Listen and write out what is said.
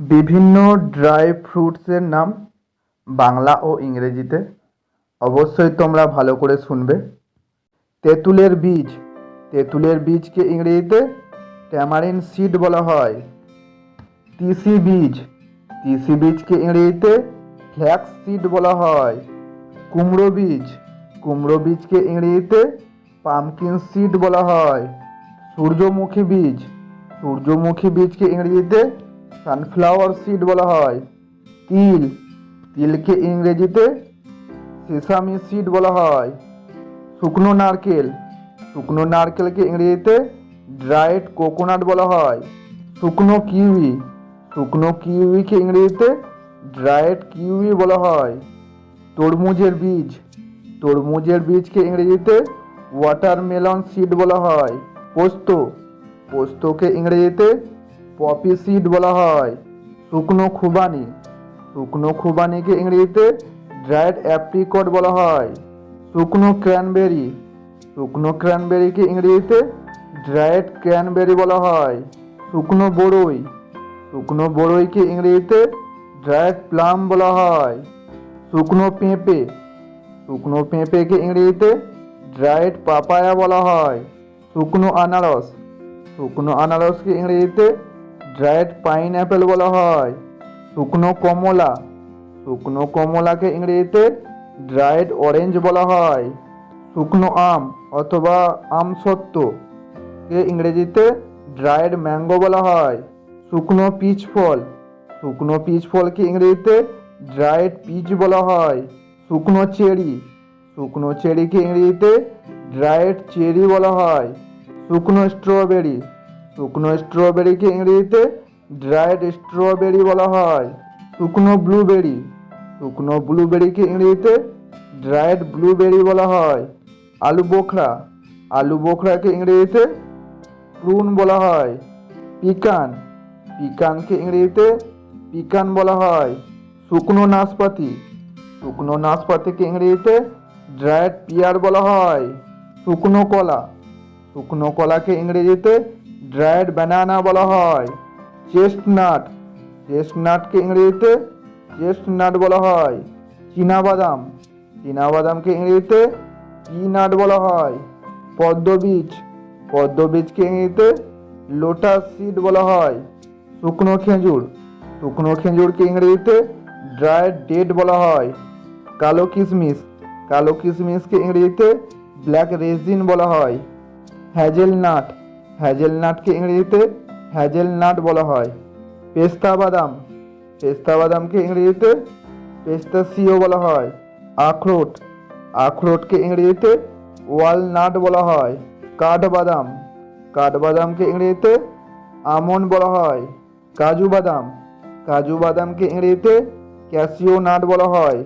বিভিন্ন ড্রাই ফ্রুটসের নাম বাংলা ও ইংরেজিতে। অবশ্যই তোমরা ভালো করে শুনবে। তেঁতুলের বীজ। তেঁতুলের বীজকে ইংরেজিতে? ট্যামারিন সিড বলা হয়। তিসি বীজ। তিসি বীজকে ইংরেজিতে? ফ্ল্যাক্স সিড বলা হয়। কুমড়ো বীজ। কুমড়ো বীজকে ইংরেজিতে? পামকিন সিড বলা হয়। সূর্যমুখী বীজ। সূর্যমুখী বীজকে ইংরেজিতে? সানফ্লাওয়ার সিড বলা হয়। তিল, তিলকে ইংরেজিতে সেসামি সিড বলা হয়। শুকনো নারকেল, শুকনো নারকেলকে ইংরেজিতে ড্রাইড কোকোনাট বলা হয়। শুকনো কিউই শুকনো কিউইকে ইংরেজিতে ড্রাইড কিউই বলা হয়। তরমুজের বীজ, তরমুজের বীজকে ইংরেজিতে ওয়াটারমেলন সিড বলা হয়। পোস্ত, পোস্তকে ইংরেজিতে পপি সিড বলা হয়। শুকনো খুবানি। শুকনো খুবানিকে ইংরেজিতে ড্রাইড অ্যাপ্রিকট বলা হয়। শুকনো ক্র্যানবেরি শুকনো ক্র্যানবেরিকে ইংরেজিতে ড্রাইড ক্র্যানবেরি বলা হয়। শুকনো বড়ই শুকনো বড়ইকে ইংরেজিতে ড্রাইড প্লাম বলা হয়। শুকনো পেঁপে। শুকনো পেঁপেকে ইংরেজিতে ড্রাইড পাপায়া বলা হয়। শুকনো আনারস। শুকনো আনারসকে ইংরেজিতে ড্রাইড পাইন অ্যাপেল বলা হয়। শুকনো কমলা। শুকনো কমলাকে ইংরেজিতে ড্রায়েড অরেঞ্জ বলা হয়। শুকনো আম অথবা আমসত্ত্ব কে ইংরেজিতে ড্রায়েড ম্যাঙ্গো বলা হয়। শুকনো পিচ ফল। শুকনো পিচ ফলকে ইংরেজিতে ড্রায়েড পিচ বলা হয়। শুকনো চেরি। শুকনো চেরিকে ইংরেজিতে ড্রায়েড চেরি বলা হয়। শুকনো স্ট্রবেরি। শুকনো স্ট্রবেরিকে ইংরেজিতে ড্রাইড স্ট্রবেরি বলা হয়। শুকনো ব্লুবেরি শুকনো ব্লুবেরিকে ইংরেজিতে ড্রাইড ব্লুবেরি বলা হয়। আলু বোখরা। আলু বোখরাকে ইংরেজিতে প্রুন বলা হয়। পিকান পিকানকে ইংরেজিতে পিকান বলা হয়। শুকনো নাশপাতি। শুকনো নাশপাতিকে ইংরেজিতে ড্রাইড পিয়ার বলা হয়। শুকনো কলা। শুকনো কলাকে ইংরেজিতে ড্রাইড ব্যানানা বলা হয়। চেস্টনাট। চেস্টনাটকে ইংরেজিতে চেস্টনাট বলা হয়। চীনাবাদাম। চীনাবাদামকে ইংরেজিতে পিনাট বলা হয়। পদ্ম পদ্মবীজ। পদ্মবীজকে ইংরেজিতে লোটাস সিড বলা হয়। শুকনো খেজুর। শুকনো খেজুরকে ইংরেজিতে ড্রাইড ডেট বলা হয়। কালো কিশমিশ কালো কিশমিশকে ইংরেজিতে ব্ল্যাক রেজিন বলা হয়। হ্যাজেলনাট। হ্যাজেলনাটকে ইংরেজিতে হ্যাজেলনাট বলা হয়। পেস্তা বাদাম। পেস্তা বাদামকে ইংরেজিতে পেস্তাসিও বলা হয়। আখরোট। আখরোটকে ইংরেজিতে ওয়ালনাট বলা হয়। কাঠবাদাম। কাঠবাদামকে ইংরেজিতে আমন্ড বলা হয়। কাজু বাদাম। কাজু বাদামকে ইংরেজিতে ক্যাসিও নাট বলা হয়।